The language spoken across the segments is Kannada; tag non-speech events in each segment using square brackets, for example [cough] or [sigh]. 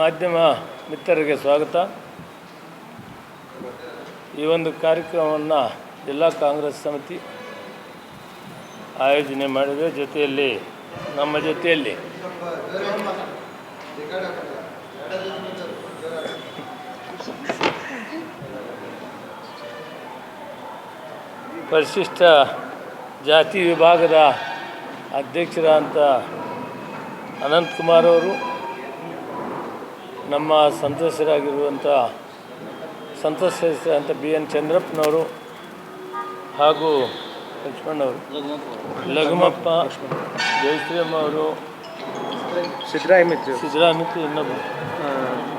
ಮಾಧ್ಯಮ ಮಿತ್ರರಿಗೆ ಸ್ವಾಗತ. ಈ ಒಂದು ಕಾರ್ಯಕ್ರಮವನ್ನು ಜಿಲ್ಲಾ ಕಾಂಗ್ರೆಸ್ ಸಮಿತಿ ಆಯೋಜನೆ ಮಾಡಿದೆ. ಜೊತೆಯಲ್ಲಿ, ನಮ್ಮ ಜೊತೆಯಲ್ಲಿ ಪರಿಶಿಷ್ಟ ಜಾತಿ ವಿಭಾಗದ ಅಧ್ಯಕ್ಷರಾದಂಥ ಅನಂತಕುಮಾರ್ ಅವರು ನಮ್ಮ ಸಂತಸರಾಗಿರುವಂಥ ಸಂತಸರಾದಂಥ ಬಿ ಎನ್ ಚಂದ್ರಪ್ಪನವರು ಹಾಗೂ ಲಕ್ಷ್ಮಣ್ಣವರು ಲಘುಮಪ್ಪ ಜಯಶ್ರೀಯಮ್ಮ ಅವರು ಸಿದ್ದರಾಮಿತ್ರಿ ಸಿದ್ದರಾಮಿತ್ರಿ ಇನ್ನೊಬ್ಬರು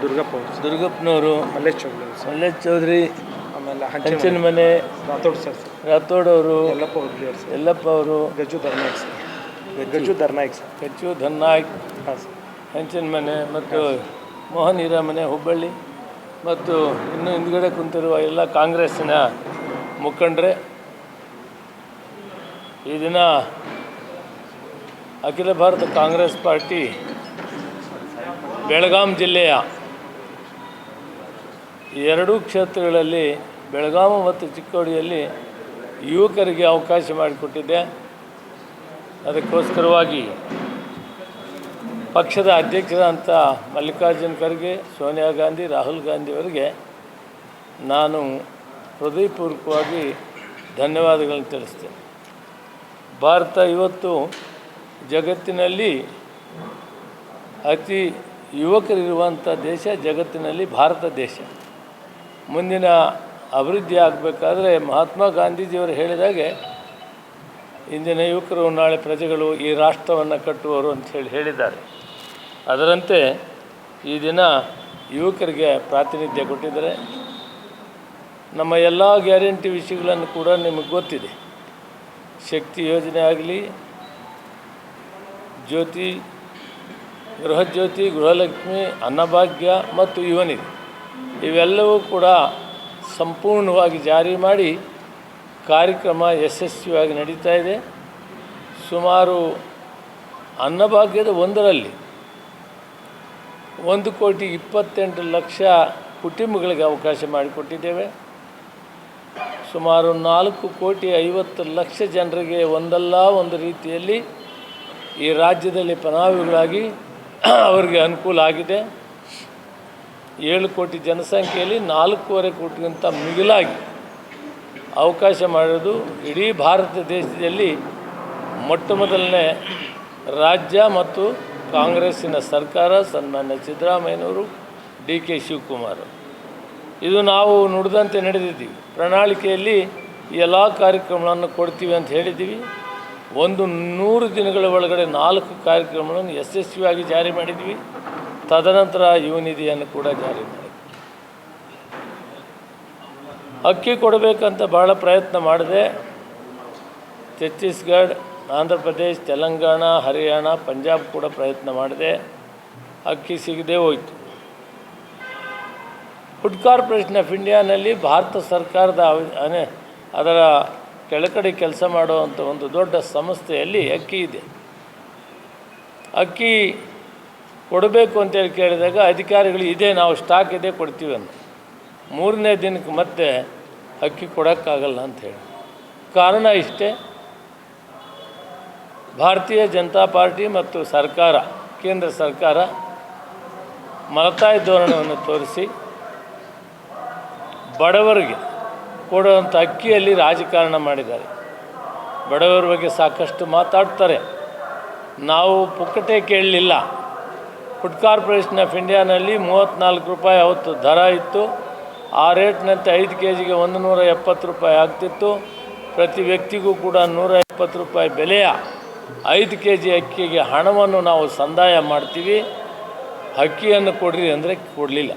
ದುರ್ಗಪ್ಪ ದುರ್ಗಪ್ಪನವರು ಮಲ್ಲೇಶ್ ಚೌಧರಿ ಮಲ್ಲೇಶ್ ಚೌಧರಿ ಆಮೇಲೆ ಹಂಚಿನ ಮನೆ ರಾಥೋಡ್ ಸರ್ ರಾಥೋಡ್ ಅವರು ಯಲ್ಲಪ್ಪ ಹುಬ್ಳಿ ಅವರು ಯಲ್ಲಪ್ಪ ಅವರು ಗಜ್ಜು ಧರ್ನಾಯಕ್ ಸರ್. ಗಜ್ಜು. ಧರ್ನಾಯಕ್ ಸರ್. ಗಜ್ಜು ಧನ್ನಾಯ್ಕ್ ಹಾಂ ಸರ್. ಹೆಂಚಿನ ಮನೆ ಮತ್ತು ಮೋಹನ್ ಹಿರಾಮನೆ ಹುಬ್ಬಳ್ಳಿ. ಮತ್ತು ಇನ್ನು ಹಿಂದ್ಗಡೆ ಕುಂತಿರುವ ಎಲ್ಲ ಕಾಂಗ್ರೆಸ್ಸಿನ ಮುಖಂಡರೇ, ಈ ದಿನ ಅಖಿಲ ಭಾರತ ಕಾಂಗ್ರೆಸ್ ಪಾರ್ಟಿ ಬೆಳಗಾಂ ಜಿಲ್ಲೆಯ ಎರಡೂ ಕ್ಷೇತ್ರಗಳಲ್ಲಿ ಬೆಳಗಾವಿ ಮತ್ತು ಚಿಕ್ಕೋಡಿಯಲ್ಲಿ ಯುವಕರಿಗೆ ಅವಕಾಶ ಮಾಡಿಕೊಟ್ಟಿದೆ. ಅದಕ್ಕೋಸ್ಕರವಾಗಿ ಪಕ್ಷದ ಅಧ್ಯಕ್ಷರಂಥ ಮಲ್ಲಿಕಾರ್ಜುನ್ ಖರ್ಗೆ, ಸೋನಿಯಾ ಗಾಂಧಿ, ರಾಹುಲ್ ಗಾಂಧಿಯವರಿಗೆ ನಾನು ಹೃದಯಪೂರ್ವಕವಾಗಿ ಧನ್ಯವಾದಗಳನ್ನು ತಿಳಿಸ್ತೇನೆ. ಭಾರತ ಇವತ್ತು ಜಗತ್ತಿನಲ್ಲಿ ಅತಿ ಯುವಕರಿರುವಂಥ ದೇಶ ಜಗತ್ತಿನಲ್ಲಿ ಭಾರತ ದೇಶ. ಮುಂದಿನ ಅಭಿವೃದ್ಧಿ ಆಗಬೇಕಾದ್ರೆ ಮಹಾತ್ಮ ಗಾಂಧೀಜಿಯವರು ಹೇಳಿದಾಗೆ, ಇಂದಿನ ಯುವಕರು ನಾಳೆ ಪ್ರಜೆಗಳು ಈ ರಾಷ್ಟ್ರವನ್ನು ಕಟ್ಟುವರು ಅಂತ ಹೇಳಿ ಹೇಳಿದ್ದಾರೆ. ಅದರಂತೆ ಈ ದಿನ ಯುವಕರಿಗೆ ಪ್ರಾತಿನಿಧ್ಯ ಕೊಟ್ಟಿದ್ದಾರೆ. ನಮ್ಮ ಎಲ್ಲ ಗ್ಯಾರಂಟಿ ವಿಷಯಗಳನ್ನು ಕೂಡ ನಿಮಗೆ ಗೊತ್ತಿದೆ. ಶಕ್ತಿ ಯೋಜನೆ ಆಗಲಿ, ಜ್ಯೋತಿ ಗೃಹಜ್ಯೋತಿ ಗೃಹಲಕ್ಷ್ಮಿ, ಅನ್ನಭಾಗ್ಯ ಮತ್ತು ಯುವನಿಧಿ ಇವೆಲ್ಲವೂ ಕೂಡ ಸಂಪೂರ್ಣವಾಗಿ ಜಾರಿ ಮಾಡಿ ಕಾರ್ಯಕ್ರಮ ಯಶಸ್ವಿಯಾಗಿ ನಡೀತಾ ಇದೆ. ಸುಮಾರು ಅನ್ನಭಾಗ್ಯದ ಒಂದರಲ್ಲಿ ಒಂದು ಕೋಟಿ ಇಪ್ಪತ್ತೆಂಟು ಲಕ್ಷ ಕುಟುಂಬಗಳಿಗೆ ಅವಕಾಶ ಮಾಡಿಕೊಟ್ಟಿದ್ದೇವೆ. ಸುಮಾರು ನಾಲ್ಕು ಕೋಟಿ ಐವತ್ತು ಲಕ್ಷ ಜನರಿಗೆ ಒಂದಲ್ಲ ಒಂದು ರೀತಿಯಲ್ಲಿ ಈ ರಾಜ್ಯದಲ್ಲಿ ಫಲಾನುಭವಿಗಳಾಗಿ [clears throat] ಅವರಿಗೆ ಅನುಕೂಲ ಆಗಿದೆ. ಏಳು ಕೋಟಿ ಜನಸಂಖ್ಯೆಯಲ್ಲಿ ನಾಲ್ಕೂವರೆ ಕೋಟಿಗಿಂತ ಮಿಗಿಲಾಗಿ ಅವಕಾಶ ಮಾಡೋದು ಇಡೀ ಭಾರತ ದೇಶದಲ್ಲಿ ಮೊಟ್ಟ ಮೊದಲನೇ ರಾಜ್ಯ ಮತ್ತು ಕಾಂಗ್ರೆಸ್ಸಿನ ಸರ್ಕಾರ ಸನ್ಮಾನ್ಯ ಸಿದ್ದರಾಮಯ್ಯನವರು ಡಿ ಕೆ ಶಿವಕುಮಾರ್. ಇದು ನಾವು ನುಡಿದಂತೆ ನಡೆದಿದ್ದೀವಿ. ಪ್ರಣಾಳಿಕೆಯಲ್ಲಿ ಎಲ್ಲ ಕಾರ್ಯಕ್ರಮಗಳನ್ನು ಕೊಡ್ತೀವಿ ಅಂತ ಹೇಳಿದ್ದೀವಿ. ಒಂದು ನೂರು ದಿನಗಳ ಒಳಗಡೆ ನಾಲ್ಕು ಕಾರ್ಯಕ್ರಮಗಳನ್ನು ಯಶಸ್ವಿಯಾಗಿ ಜಾರಿ ಮಾಡಿದ್ವಿ ತದನಂತರ ಯುವನಿಧಿಯನ್ನು ಕೂಡ ಜಾರಿ ಮಾಡಿದ್ವಿ ಅಕ್ಕಿ ಕೊಡಬೇಕಂತ ಭಾಳ ಪ್ರಯತ್ನ ಮಾಡಿದೆ. ಛತ್ತೀಸ್ಗಢ ಆಂಧ್ರ ಪ್ರದೇಶ, ತೆಲಂಗಾಣ, ಹರಿಯಾಣ, ಪಂಜಾಬ್ ಕೂಡ ಪ್ರಯತ್ನ ಮಾಡಿದೆ. ಅಕ್ಕಿ ಸಿಗದೆ ಹೋಯಿತು. ಫುಡ್ ಕಾರ್ಪೊರೇಷನ್ ಆಫ್ ಇಂಡಿಯಾನಲ್ಲಿ ಭಾರತ ಸರ್ಕಾರದ ಅದರ ಕೆಳಗಡೆ ಕೆಲಸ ಮಾಡುವಂಥ ಒಂದು ದೊಡ್ಡ ಸಂಸ್ಥೆಯಲ್ಲಿ ಅಕ್ಕಿ ಇದೆ. ಅಕ್ಕಿ ಕೊಡಬೇಕು ಅಂತೇಳಿ ಕೇಳಿದಾಗ ಅಧಿಕಾರಿಗಳು, ಇದೆ ನಾವು ಸ್ಟಾಕ್ ಇದೆ ಕೊಡ್ತೀವಿ ಅಂತ ಮೂರನೇ ದಿನಕ್ಕೆ ಮತ್ತೆ ಅಕ್ಕಿ ಕೊಡೋಕ್ಕಾಗಲ್ಲ ಅಂಥೇಳಿ ಕಾರಣ ಇಷ್ಟೇ. ಭಾರತೀಯ ಜನತಾ ಪಾರ್ಟಿ ಮತ್ತು ಸರ್ಕಾರ, ಕೇಂದ್ರ ಸರ್ಕಾರ ಮಲತಾಯ ಧೋರಣೆಯನ್ನು ತೋರಿಸಿ ಬಡವರಿಗೆ ಕೊಡುವಂಥ ಅಕ್ಕಿಯಲ್ಲಿ ರಾಜಕಾರಣ ಮಾಡಿದ್ದಾರೆ. ಬಡವರ ಬಗ್ಗೆ ಸಾಕಷ್ಟು ಮಾತಾಡ್ತಾರೆ. ನಾವು ಪುಕ್ಕಟೆ ಕೇಳಲಿಲ್ಲ. ಫುಡ್ ಕಾರ್ಪೊರೇಷನ್ ಆಫ್ ಇಂಡಿಯಾನಲ್ಲಿ ಮೂವತ್ತ್ನಾಲ್ಕು ರೂಪಾಯಿ ಅವತ್ತು ದರ ಇತ್ತು. ಆ ರೇಟ್ನಂತೆ ಐದು ಕೆ ಜಿಗೆ ಒಂದು ನೂರ ಎಪ್ಪತ್ತು ರೂಪಾಯಿ ಆಗ್ತಿತ್ತು. ಪ್ರತಿ ವ್ಯಕ್ತಿಗೂ ಕೂಡ ನೂರ ಎಪ್ಪತ್ತು ರೂಪಾಯಿ ಬೆಲೆಯ ಐದು ಕೆ ಜಿ ಅಕ್ಕಿಗೆ ಹಣವನ್ನು ನಾವು ಸಂದಾಯ ಮಾಡ್ತೀವಿ. ಅಕ್ಕಿಯನ್ನು ಕೊಡ್ರಿ ಅಂದರೆ ಕೊಡಲಿಲ್ಲ.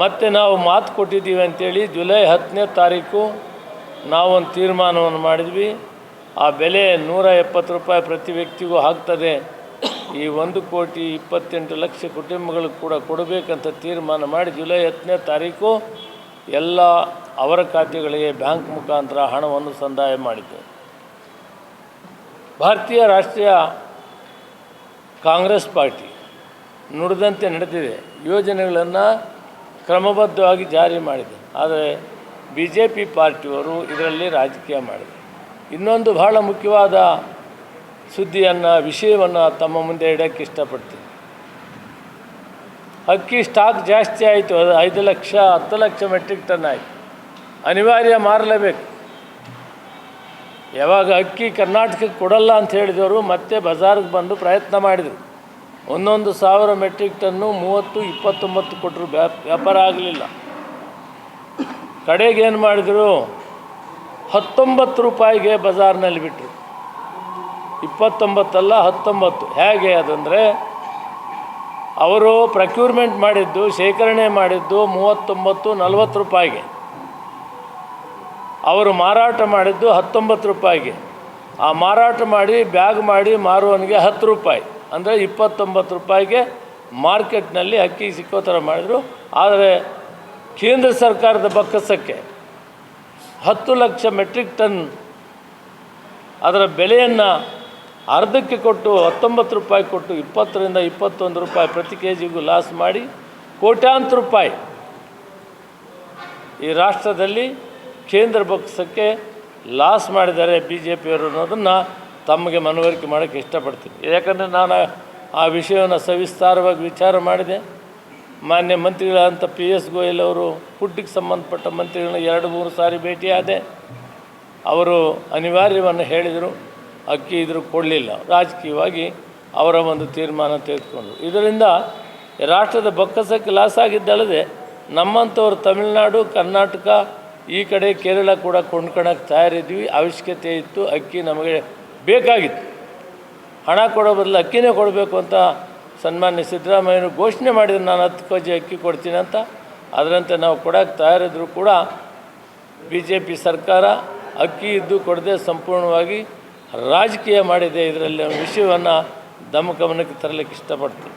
ಮತ್ತು ನಾವು ಮಾತು ಕೊಟ್ಟಿದ್ದೀವಿ ಅಂತೇಳಿ ಜುಲೈ ಹತ್ತನೇ ತಾರೀಕು ನಾವೊಂದು ತೀರ್ಮಾನವನ್ನು ಮಾಡಿದ್ವಿ. ಆ ಬೆಲೆ ನೂರ ಎಪ್ಪತ್ತು ರೂಪಾಯಿ ಪ್ರತಿ ವ್ಯಕ್ತಿಗೂ ಆಗ್ತದೆ. ಈ ಒಂದು ಕೋಟಿ ಇಪ್ಪತ್ತೆಂಟು ಲಕ್ಷ ಕುಟುಂಬಗಳು ಕೂಡ ಕೊಡಬೇಕಂತ ತೀರ್ಮಾನ ಮಾಡಿ ಜುಲೈ ಹತ್ತನೇ ತಾರೀಕು ಎಲ್ಲ ಅವರ ಖಾತೆಗಳಿಗೆ ಬ್ಯಾಂಕ್ ಮುಖಾಂತರ ಹಣವನ್ನು ಸಂದಾಯ ಮಾಡಿದ್ದು. ಭಾರತೀಯ ರಾಷ್ಟ್ರೀಯ ಕಾಂಗ್ರೆಸ್ ಪಾರ್ಟಿ ನುಡಿದಂತೆ ನಡೆದಿದೆ. ಯೋಜನೆಗಳನ್ನು ಕ್ರಮಬದ್ಧವಾಗಿ ಜಾರಿ ಮಾಡಿದೆ. ಆದರೆ ಬಿ ಜೆ ಪಿ ಪಾರ್ಟಿಯವರು ಇದರಲ್ಲಿ ರಾಜಕೀಯ ಮಾಡಿದೆ. ಇನ್ನೊಂದು ಬಹಳ ಮುಖ್ಯವಾದ ಸುದ್ದಿಯನ್ನು, ವಿಷಯವನ್ನು ತಮ್ಮ ಮುಂದೆ ಇಡೋಕ್ಕೆ ಇಷ್ಟಪಡ್ತೀನಿ. ಅಕ್ಕಿ ಸ್ಟಾಕ್ ಜಾಸ್ತಿ ಆಯಿತು. ಅದು ಐದು ಲಕ್ಷ, ಹತ್ತು ಲಕ್ಷ ಮೆಟ್ರಿಕ್ ಟನ್ ಆಯಿತು. ಅನಿವಾರ್ಯ ಮಾರಲೇಬೇಕು. ಯಾವಾಗ ಅಕ್ಕಿ ಕರ್ನಾಟಕಕ್ಕೆ ಕೊಡಲ್ಲ ಅಂತ ಹೇಳಿದವರು ಮತ್ತೆ ಬಜಾರ್ಗೆ ಬಂದು ಪ್ರಯತ್ನ ಮಾಡಿದರು. ಒಂದೊಂದು ಸಾವಿರ ಮೆಟ್ರಿಕ್ ಟನ್ನು ಮೂವತ್ತು, ಇಪ್ಪತ್ತೊಂಬತ್ತು ಕೊಟ್ಟರು ವ್ಯಾಪಾರ ಆಗಲಿಲ್ಲ. ಕಡೆಗೆ ಏನು ಮಾಡಿದರು? ಹತ್ತೊಂಬತ್ತು ರೂಪಾಯಿಗೆ ಬಜಾರ್ನಲ್ಲಿ ಬಿಟ್ಟರು ಇಪ್ಪತ್ತೊಂಬತ್ತಲ್ಲ ಹತ್ತೊಂಬತ್ತು. ಹೇಗೆ ಅದಂದರೆ, ಅವರು ಪ್ರಕ್ಯೂರ್ಮೆಂಟ್ ಮಾಡಿದ್ದು, ಶೇಖರಣೆ ಮಾಡಿದ್ದು ಮೂವತ್ತೊಂಬತ್ತು ನಲವತ್ತು ರೂಪಾಯಿಗೆ. ಅವರು ಮಾರಾಟ ಮಾಡಿದ್ದು ಹತ್ತೊಂಬತ್ತು ರೂಪಾಯಿಗೆ. ಆ ಮಾರಾಟ ಮಾಡಿ, ಬ್ಯಾಗ್ ಮಾಡಿ ಮಾರುವವನಿಗೆ ಹತ್ತು ರೂಪಾಯಿ. ಅಂದರೆ ಇಪ್ಪತ್ತೊಂಬತ್ತು ರೂಪಾಯಿಗೆ ಮಾರ್ಕೆಟ್ನಲ್ಲಿ ಅಕ್ಕಿ ಸಿಕ್ಕೋ ಥರ ಮಾಡಿದರು. ಆದರೆ ಕೇಂದ್ರ ಸರ್ಕಾರದ ಬಕ್ಕಸಕ್ಕೆ ಹತ್ತು ಲಕ್ಷ ಮೆಟ್ರಿಕ್ ಟನ್ ಅದರ ಬೆಲೆಯನ್ನು ಅರ್ಧಕ್ಕೆ ಕೊಟ್ಟು ಹತ್ತೊಂಬತ್ತು ರೂಪಾಯಿ ಕೊಟ್ಟು ಇಪ್ಪತ್ತರಿಂದ ಇಪ್ಪತ್ತೊಂದು ರೂಪಾಯಿ ಪ್ರತಿ ಕೆ ಜಿಗೂ ಲಾಸ್ ಮಾಡಿ ಕೋಟ್ಯಾಂತರ ರೂಪಾಯಿ ಈ ರಾಷ್ಟ್ರದಲ್ಲಿ ಕೇಂದ್ರ ಬೊಕ್ಕಸಕ್ಕೆ ಲಾಸ್ ಮಾಡಿದ್ದಾರೆ ಬಿ ಜೆ ಪಿಯವರು ಅನ್ನೋದನ್ನು ತಮಗೆ ಮನವರಿಕೆ ಮಾಡೋಕ್ಕೆ ಇಷ್ಟಪಡ್ತೀನಿ. ಯಾಕಂದರೆ ನಾನು ಆ ವಿಷಯವನ್ನು ಸವಿಸ್ತಾರವಾಗಿ ವಿಚಾರ ಮಾಡಿದೆ. ಮಾನ್ಯ ಮಂತ್ರಿಗಳಾದಂಥ ಪಿ ಎಸ್ ಗೋಯಲ್ ಅವರು ಫುಡ್ಡಿಗೆ ಸಂಬಂಧಪಟ್ಟ ಮಂತ್ರಿಗಳನ್ನ ಎರಡು, ಮೂರು ಸಾರಿ ಭೇಟಿಯಾದೆ. ಅವರು ಅನಿವಾರ್ಯವನ್ನು ಹೇಳಿದರು. ಅಕ್ಕಿ ಇದ್ರೂ ಕೊಡಲಿಲ್ಲ. ರಾಜಕೀಯವಾಗಿ ಅವರ ಒಂದು ತೀರ್ಮಾನ ತೆಗೆದುಕೊಂಡು ಇದರಿಂದ ರಾಷ್ಟ್ರದ ಬೊಕ್ಕಸಕ್ಕೆ ಲಾಸ್ ಆಗಿದ್ದಲ್ಲದೆ ನಮ್ಮಂಥವ್ರು ತಮಿಳುನಾಡು, ಕರ್ನಾಟಕ ಈ ಕಡೆ ಕೇರಳ ಕೂಡ ಕೊಂಡ್ಕೊಳಕ್ಕೆ ತಯಾರಿದ್ವಿ ಅವಶ್ಯಕತೆ ಇತ್ತು. ಅಕ್ಕಿ ನಮಗೆ ಬೇಕಾಗಿತ್ತು. ಹಣ ಕೊಡೋ ಬದಲು ಅಕ್ಕಿನೇ ಕೊಡಬೇಕು ಅಂತ ಸನ್ಮಾನ್ಯ ಸಿದ್ದರಾಮಯ್ಯರು ಘೋಷಣೆ ಮಾಡಿದ್ರು. ನಾನು ಹತ್ತು ಕೆ ಜಿ ಅಕ್ಕಿ ಕೊಡ್ತೀನಿ ಅಂತ. ಅದರಂತೆ ನಾವು ಕೊಡೋಕ್ಕೆ ತಯಾರಿದ್ರು ಕೂಡ ಬಿ ಜೆ ಪಿ ಸರ್ಕಾರ ಅಕ್ಕಿ ಇದ್ದು ಕೊಡದೆ ಸಂಪೂರ್ಣವಾಗಿ ರಾಜಕೀಯ ಮಾಡಿದೆ. ಇದರಲ್ಲಿ ವಿಷಯವನ್ನು ದಮ ಗಮನಕ್ಕೆ ತರಲಿಕ್ಕೆ ಇಷ್ಟಪಡ್ತೀನಿ.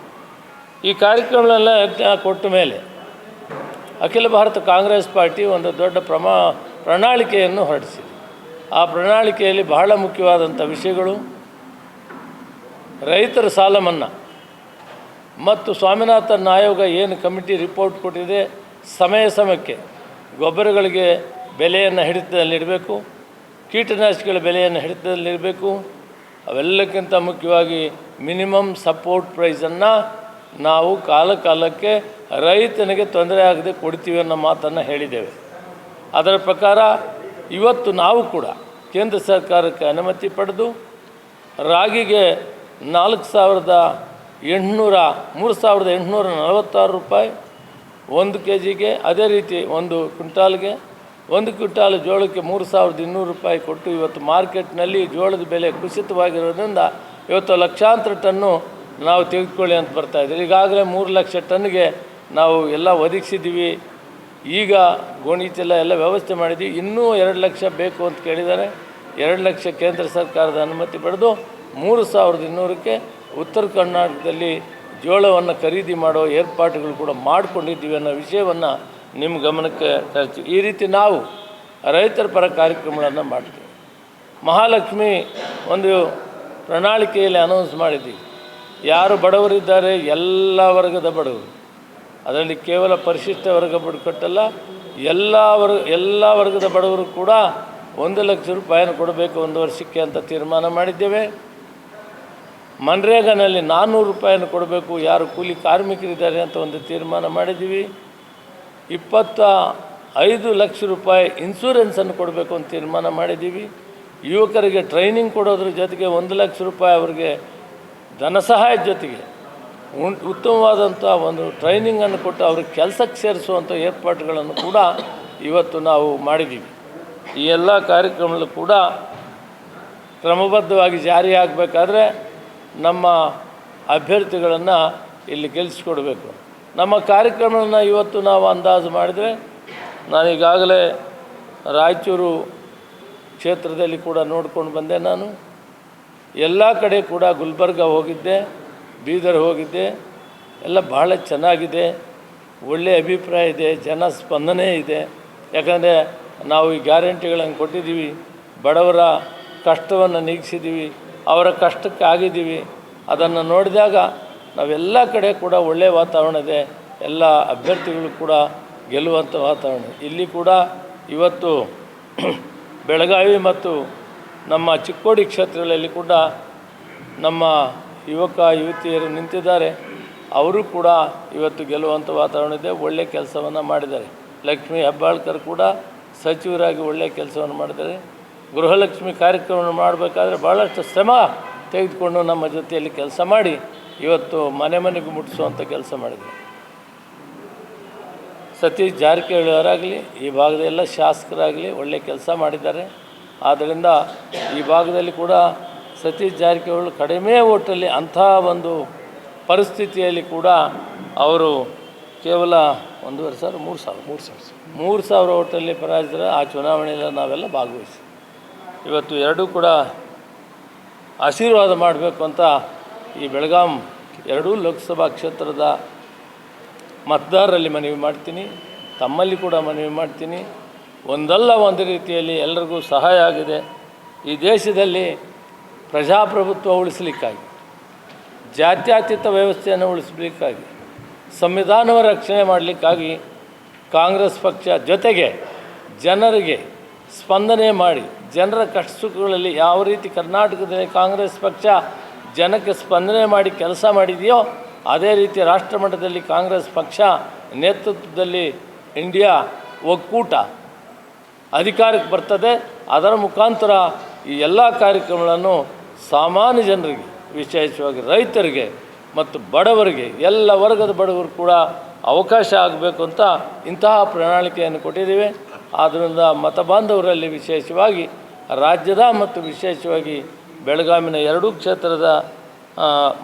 ಈ ಕಾರ್ಯಕ್ರಮಗಳೆಲ್ಲ ಕೊಟ್ಟ ಮೇಲೆ ಅಖಿಲ ಭಾರತ ಕಾಂಗ್ರೆಸ್ ಪಾರ್ಟಿ ಒಂದು ದೊಡ್ಡ ಪ್ರಮಾ ಪ್ರಣಾಳಿಕೆಯನ್ನು ಹೊರಡಿಸಿದೆ. ಆ ಪ್ರಣಾಳಿಕೆಯಲ್ಲಿ ಬಹಳ ಮುಖ್ಯವಾದಂಥ ವಿಷಯಗಳು, ರೈತರ ಸಾಲ ಮನ್ನಾ ಮತ್ತು ಸ್ವಾಮಿನಾಥನ್ ಆಯೋಗ ಏನು ಕಮಿಟಿ ರಿಪೋರ್ಟ್ ಕೊಟ್ಟಿದೆ, ಸಮಯ ಸಮಯಕ್ಕೆ ಗೊಬ್ಬರಗಳಿಗೆ ಬೆಲೆಯನ್ನು ಹಿಡಿತದಲ್ಲಿಡಬೇಕು ಕೀಟನಾಶಕಗಳ ಬೆಲೆಯನ್ನು ಹಿಡಿತದಲ್ಲಿರಬೇಕು ಅವೆಲ್ಲಕ್ಕಿಂತ ಮುಖ್ಯವಾಗಿ ಮಿನಿಮಮ್ ಸಪೋರ್ಟ್ ಪ್ರೈಸನ್ನು ನಾವು ಕಾಲ ಕಾಲಕ್ಕೆ ರೈತನಿಗೆ ತೊಂದರೆ ಆಗದೆ ಕೊಡ್ತೀವಿ ಅನ್ನೋ ಮಾತನ್ನು ಹೇಳಿದ್ದೇವೆ. ಅದರ ಪ್ರಕಾರ ಇವತ್ತು ನಾವು ಕೂಡ ಕೇಂದ್ರ ಸರ್ಕಾರಕ್ಕೆ ಅನುಮತಿ ಪಡೆದು ರಾಗಿಗೆ ನಾಲ್ಕು ಸಾವಿರದ ಎಂಟುನೂರ, ಮೂರು ಸಾವಿರದ ಎಂಟುನೂರ ನಲವತ್ತಾರು ರೂಪಾಯಿ, ಒಂದು ಕೆ ಜಿಗೆ ಅದೇ ರೀತಿ ಒಂದು ಕ್ವಿಂಟಾಲ್ಗೆ, ಒಂದು ಕ್ವಿಂಟಾಲ್ ಜೋಳಕ್ಕೆ ಮೂರು ಸಾವಿರದ ಇನ್ನೂರು ರೂಪಾಯಿ ಕೊಟ್ಟು ಇವತ್ತು ಮಾರ್ಕೆಟ್ನಲ್ಲಿ ಜೋಳದ ಬೆಲೆ ಕುಸಿತವಾಗಿರೋದ್ರಿಂದ ಇವತ್ತು ಲಕ್ಷಾಂತರ ಟನ್ನು ನಾವು ತೆಗೆದುಕೊಳ್ಳಿ ಅಂತ ಬರ್ತಾಯಿದ್ದೀವಿ ಈಗಾಗಲೇ ಮೂರು ಲಕ್ಷ ಟನ್ಗೆ ನಾವು ಎಲ್ಲ ಒದಗಿಸಿದ್ದೀವಿ. ಈಗ ಗೋಣಿಚೆಲ್ಲ ಎಲ್ಲ ವ್ಯವಸ್ಥೆ ಮಾಡಿದ್ದೀವಿ ಇನ್ನೂ ಎರಡು ಲಕ್ಷ ಬೇಕು ಅಂತ ಕೇಳಿದ್ದಾರೆ. ಎರಡು ಲಕ್ಷ ಕೇಂದ್ರ ಸರ್ಕಾರದ ಅನುಮತಿ ಪಡೆದು ಮೂರು ಸಾವಿರದ ಇನ್ನೂರಕ್ಕೆ ಉತ್ತರ ಕರ್ನಾಟಕದಲ್ಲಿ ಜೋಳವನ್ನು ಖರೀದಿ ಮಾಡೋ ಏರ್ಪಾಟುಗಳು ಕೂಡ ಮಾಡಿಕೊಂಡಿದ್ದೀವಿ ಅನ್ನೋ ವಿಷಯವನ್ನು ನಿಮ್ಮ ಗಮನಕ್ಕೆ ತರ್ತೀವಿ ಈ ರೀತಿ ನಾವು ರೈತರ ಪರ ಕಾರ್ಯಕ್ರಮಗಳನ್ನು ಮಾಡ್ತೀವಿ ಮಹಾಲಕ್ಷ್ಮಿ ಒಂದು ಪ್ರಣಾಳಿಕೆಯಲ್ಲಿ ಅನೌನ್ಸ್ ಮಾಡಿದ್ದೀವಿ ಯಾರು ಬಡವರಿದ್ದಾರೆ? ಎಲ್ಲ ವರ್ಗದ ಬಡವರು. ಅದರಲ್ಲಿ ಕೇವಲ ಪರಿಶಿಷ್ಟ ವರ್ಗ ಬುಡಕಟ್ಟಲ್ಲ ಎಲ್ಲ ವರ್ಗ ಎಲ್ಲ ವರ್ಗದ ಬಡವರು ಕೂಡ ಒಂದು ಲಕ್ಷ ರೂಪಾಯಿಯನ್ನು ಕೊಡಬೇಕು, ಒಂದು ವರ್ಷಕ್ಕೆ ಅಂತ ತೀರ್ಮಾನ ಮಾಡಿದ್ದೇವೆ. ಮನ್ರೇಗಾನಲ್ಲಿ ನಾನ್ನೂರು ರೂಪಾಯಿಯನ್ನು ಕೊಡಬೇಕು, ಯಾರು ಕೂಲಿ ಕಾರ್ಮಿಕರಿದ್ದಾರೆ ಅಂತ ಒಂದು ತೀರ್ಮಾನ ಮಾಡಿದ್ದೀವಿ. ಇಪ್ಪತ್ತ ಐದು ಲಕ್ಷ ರೂಪಾಯಿ ಇನ್ಸೂರೆನ್ಸನ್ನು ಕೊಡಬೇಕು ಅಂತ ತೀರ್ಮಾನ ಮಾಡಿದ್ದೀವಿ. ಯುವಕರಿಗೆ ಟ್ರೈನಿಂಗ್ ಕೊಡೋದ್ರ ಜೊತೆಗೆ ಒಂದು ಲಕ್ಷ ರೂಪಾಯಿ ಅವರಿಗೆ ಧನ ಸಹಾಯ ಜೊತೆಗೆ ಉನ್ ಉತ್ತಮವಾದಂಥ ಒಂದು ಟ್ರೈನಿಂಗನ್ನು ಕೊಟ್ಟು ಅವ್ರಿಗೆ ಕೆಲಸಕ್ಕೆ ಸೇರಿಸುವಂಥ ಏರ್ಪಾಟುಗಳನ್ನು ಕೂಡ ಇವತ್ತು ನಾವು ಮಾಡಿದ್ದೀವಿ ಈ ಎಲ್ಲ ಕಾರ್ಯಕ್ರಮಗಳು ಕೂಡ ಕ್ರಮಬದ್ಧವಾಗಿ ಜಾರಿಯಾಗಬೇಕಾದ್ರೆ ನಮ್ಮ ಅಭ್ಯರ್ಥಿಗಳನ್ನು ಇಲ್ಲಿ ಗೆಲ್ಲಿಸ್ಕೊಡ್ಬೇಕು. ನಮ್ಮ ಕಾರ್ಯಕ್ರಮವನ್ನು ಇವತ್ತು ನಾವು ಅಂದಾಜು ಮಾಡಿದರೆ ನಾನೀಗಾಗಲೇ ರಾಯಚೂರು ಕ್ಷೇತ್ರದಲ್ಲಿ ಕೂಡ ನೋಡ್ಕೊಂಡು ಬಂದೆ ನಾನು. ಎಲ್ಲ ಕಡೆ ಕೂಡ ಗುಲ್ಬರ್ಗ ಹೋಗಿದ್ದೆ, ಬೀದರ್ ಹೋಗಿದ್ದೆ, ಎಲ್ಲ ಭಾಳ ಚೆನ್ನಾಗಿದೆ ಒಳ್ಳೆಯ ಅಭಿಪ್ರಾಯ ಇದೆ, ಜನ ಸ್ಪಂದನೆ ಇದೆ. ಯಾಕಂದರೆ ನಾವು ಈ ಗ್ಯಾರಂಟಿಗಳನ್ನು ಕೊಟ್ಟಿದ್ದೀವಿ, ಬಡವರ ಕಷ್ಟವನ್ನು ನೀಗಿಸಿದ್ದೀವಿ, ಅವರ ಕಷ್ಟಕ್ಕೆ ಆಗಿದ್ದೀವಿ. ಅದನ್ನು ನೋಡಿದಾಗ ನಾವೆಲ್ಲ ಕಡೆ ಕೂಡ ಒಳ್ಳೆಯ ವಾತಾವರಣ ಇದೆ, ಎಲ್ಲ ಅಭ್ಯರ್ಥಿಗಳು ಕೂಡ ಗೆಲ್ಲುವಂಥ ವಾತಾವರಣ ಇಲ್ಲಿ ಕೂಡ ಇವತ್ತು [clears throat] ಬೆಳಗಾವಿ ಮತ್ತು ನಮ್ಮ ಚಿಕ್ಕೋಡಿ ಕ್ಷೇತ್ರಗಳಲ್ಲಿ ಕೂಡ ನಮ್ಮ ಯುವಕ, ಯುವತಿಯರು ನಿಂತಿದ್ದಾರೆ. ಅವರು ಕೂಡ ಇವತ್ತು ಗೆಲ್ಲುವಂಥ ವಾತಾವರಣ ಇದೆ. ಒಳ್ಳೆಯ ಕೆಲಸವನ್ನು ಮಾಡಿದ್ದಾರೆ. ಲಕ್ಷ್ಮಿ ಹೆಬ್ಬಾಳ್ಕರ್ ಕೂಡ ಸಚಿವರಾಗಿ ಒಳ್ಳೆಯ ಕೆಲಸವನ್ನು ಮಾಡಿದ್ದಾರೆ. ಗೃಹಲಕ್ಷ್ಮಿ ಕಾರ್ಯಕ್ರಮವನ್ನು ಮಾಡಬೇಕಾದ್ರೆ ಭಾಳಷ್ಟು ಶ್ರಮ ತೆಗೆದುಕೊಂಡು ನಮ್ಮ ಜೊತೆಯಲ್ಲಿ ಕೆಲಸ ಮಾಡಿ ಇವತ್ತು ಮನೆ ಮನೆಗೂ ಮುಟ್ಟಿಸುವಂಥ ಕೆಲಸ ಮಾಡಿದ್ದಾರೆ. ಸತೀಶ್ ಜಾರಕಿಹೊಳಿ ಅವರಾಗಲಿ, ಈ ಭಾಗದ ಎಲ್ಲ ಶಾಸಕರಾಗಲಿ ಒಳ್ಳೆಯ ಕೆಲಸ ಮಾಡಿದ್ದಾರೆ. ಆದ್ದರಿಂದ ಈ ಭಾಗದಲ್ಲಿ ಕೂಡ ಸತೀಶ್ ಜಾರಕಿಹೊಳಿ ಕಡಿಮೆ ಓಟಲ್ಲಿ ಅಂಥ ಒಂದು ಪರಿಸ್ಥಿತಿಯಲ್ಲಿ ಕೂಡ ಅವರು ಕೇವಲ ಒಂದೂವರೆ ಸಾವಿರ, ಮೂರು ಸಾವಿರ ಮೂರು ಸಾವಿರ ಮೂರು ಸಾವಿರ ಓಟಲ್ಲಿ ಪರಾಜಿತರ ಆ ಚುನಾವಣೆಯಲ್ಲಿ ನಾವೆಲ್ಲ ಭಾಗವಹಿಸಿ. ಇವತ್ತು ಎರಡೂ ಕೂಡ ಆಶೀರ್ವಾದ ಮಾಡಬೇಕು ಅಂತ ಈ ಬೆಳಗಾಂ ಎರಡೂ ಲೋಕಸಭಾ ಕ್ಷೇತ್ರದ ಮತದಾರರಲ್ಲಿ ಮನವಿ ಮಾಡ್ತೀನಿ. ತಮ್ಮಲ್ಲಿ ಕೂಡ ಮನವಿ ಮಾಡ್ತೀನಿ. ಒಂದಲ್ಲ ಒಂದು ರೀತಿಯಲ್ಲಿ ಎಲ್ಲರಿಗೂ ಸಹಾಯ ಆಗಿದೆ. ಈ ದೇಶದಲ್ಲಿ ಪ್ರಜಾಪ್ರಭುತ್ವ ಉಳಿಸಲಿಕ್ಕಾಗಿ, ಜಾತ್ಯತೀತ ವ್ಯವಸ್ಥೆಯನ್ನು ಉಳಿಸಲಿಕ್ಕಾಗಿ ಸಂವಿಧಾನವ ರಕ್ಷಣೆ ಮಾಡಲಿಕ್ಕಾಗಿ ಕಾಂಗ್ರೆಸ್ ಪಕ್ಷ ಜೊತೆಗೆ ಜನರಿಗೆ ಸ್ಪಂದನೆ ಮಾಡಿ, ಜನರ ಕಷ್ಟಸುಖಗಳಲ್ಲಿ ಯಾವ ರೀತಿ ಕರ್ನಾಟಕದಲ್ಲಿ ಕಾಂಗ್ರೆಸ್ ಪಕ್ಷ ಜನಕ್ಕೆ ಸ್ಪಂದನೆ ಮಾಡಿ ಕೆಲಸ ಮಾಡಿದೆಯೋ, ಅದೇ ರೀತಿ ರಾಷ್ಟ್ರಮಟ್ಟದಲ್ಲಿ ಕಾಂಗ್ರೆಸ್ ಪಕ್ಷ ನೇತೃತ್ವದಲ್ಲಿ ಇಂಡಿಯಾ ಒಕ್ಕೂಟ ಅಧಿಕಾರಕ್ಕೆ ಬರ್ತದೆ. ಅದರ ಮುಖಾಂತರ ಈ ಎಲ್ಲ ಕಾರ್ಯಕ್ರಮಗಳನ್ನು ಸಾಮಾನ್ಯ ಜನರಿಗೆ, ವಿಶೇಷವಾಗಿ ರೈತರಿಗೆ ಮತ್ತು ಬಡವರಿಗೆ, ಎಲ್ಲ ವರ್ಗದ ಬಡವರು ಕೂಡ ಅವಕಾಶ ಆಗಬೇಕು ಅಂತ ಇಂತಹ ಪ್ರಣಾಳಿಕೆಯನ್ನು ಕೊಟ್ಟಿದ್ದೀವಿ. ಆದ್ದರಿಂದ ಮತ ಬಾಂಧವರಲ್ಲಿ ವಿಶೇಷವಾಗಿ ರಾಜ್ಯದ ಮತ್ತು ವಿಶೇಷವಾಗಿ ಬೆಳಗಾವಿನ ಎರಡೂ ಕ್ಷೇತ್ರದ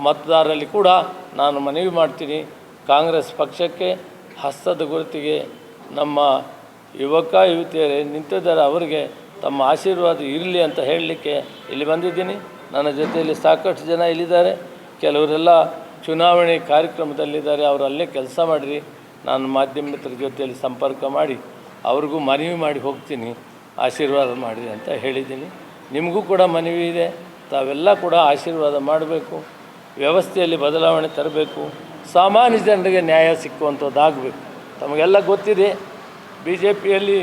ಮತದಾರರಲ್ಲಿ ಕೂಡ ನಾನು ಮನವಿ ಮಾಡ್ತೀನಿ. ಕಾಂಗ್ರೆಸ್ ಪಕ್ಷಕ್ಕೆ ಹಸ್ತದ ಗುರುತಿಗೆ ನಮ್ಮ ಯುವಕ, ಯುವತಿಯರೇ, ನಿಂತಿದ್ದಾರೆ, ಅವರಿಗೆ ತಮ್ಮ ಆಶೀರ್ವಾದ ಇರಲಿ ಅಂತ ಹೇಳಲಿಕ್ಕೆ ಇಲ್ಲಿ ಬಂದಿದ್ದೀನಿ. ನನ್ನ ಜೊತೆಯಲ್ಲಿ ಸಾಕಷ್ಟು ಜನ ಇಲ್ಲಿದ್ದಾರೆ. ಕೆಲವರೆಲ್ಲ ಚುನಾವಣೆ ಕಾರ್ಯಕ್ರಮದಲ್ಲಿದ್ದಾರೆ. ಅವರು ಅಲ್ಲೇ ಕೆಲಸ ಮಾಡಿರಿ. ನಾನು ಮಾಧ್ಯಮಿತ್ರ ಜೊತೆಯಲ್ಲಿ ಸಂಪರ್ಕ ಮಾಡಿ, ಅವ್ರಿಗೂ ಮನವಿ ಮಾಡಿ ಹೋಗ್ತೀನಿ, ಆಶೀರ್ವಾದ ಮಾಡಿರಿ ಅಂತ ಹೇಳಿದ್ದೀನಿ. ನಿಮಗೂ ಕೂಡ ಮನವಿ ಇದೆ. ತಾವೆಲ್ಲ ಕೂಡ ಆಶೀರ್ವಾದ ಮಾಡಬೇಕು. ವ್ಯವಸ್ಥೆಯಲ್ಲಿ ಬದಲಾವಣೆ ತರಬೇಕು. ಸಾಮಾನ್ಯ ಜನರಿಗೆ ನ್ಯಾಯ ಸಿಕ್ಕುವಂಥದ್ದಾಗಬೇಕು. ತಮಗೆಲ್ಲ ಗೊತ್ತಿದೆ. ಬಿ ಜೆ ಪಿಯಲ್ಲಿ